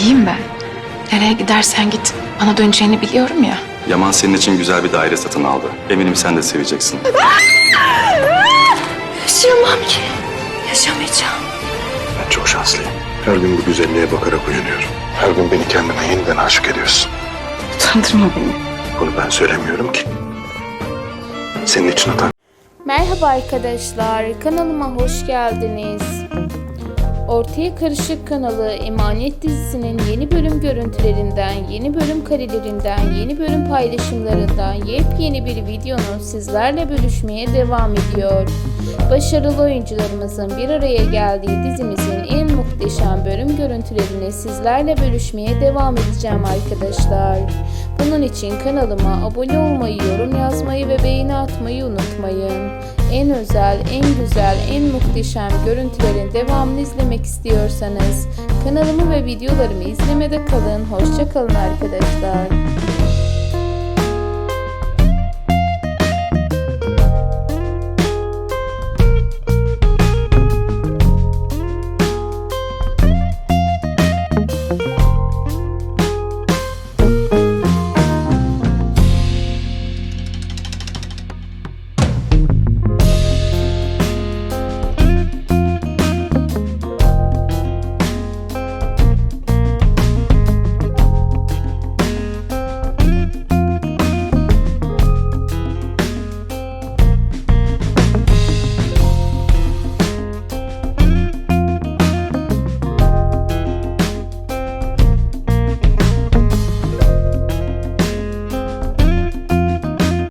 İyiyim ben. Nereye gidersen git. Bana döneceğini biliyorum ya. Yaman senin için güzel bir daire satın aldı. Eminim sen de seveceksin. Yaşayamam ki. Yaşamayacağım. Ben çok şanslıyım. Her gün bu güzelliğe bakarak uyanıyorum. Her gün beni kendime yeniden aşık ediyorsun. Utandırma beni. Bunu ben söylemiyorum ki. Senin için hata Merhaba arkadaşlar, kanalıma hoş geldiniz. Ortaya Karışık kanalı Emanet dizisinin yeni bölüm görüntülerinden, yeni bölüm karelerinden, yeni bölüm paylaşımlarından yepyeni bir videonun sizlerle bölüşmeye devam ediyor. Başarılı oyuncularımızın bir araya geldiği dizimizin en muhteşem bölüm görüntülerini sizlerle bölüşmeye devam edeceğim arkadaşlar. Bunun için kanalıma abone olmayı, yorum yazmayı ve beğeni atmayı unutmayın. En özel, en güzel, en muhteşem görüntülerin devamını izlemek istiyorsanız kanalımı ve videolarımı izlemede kalın. Hoşça kalın arkadaşlar.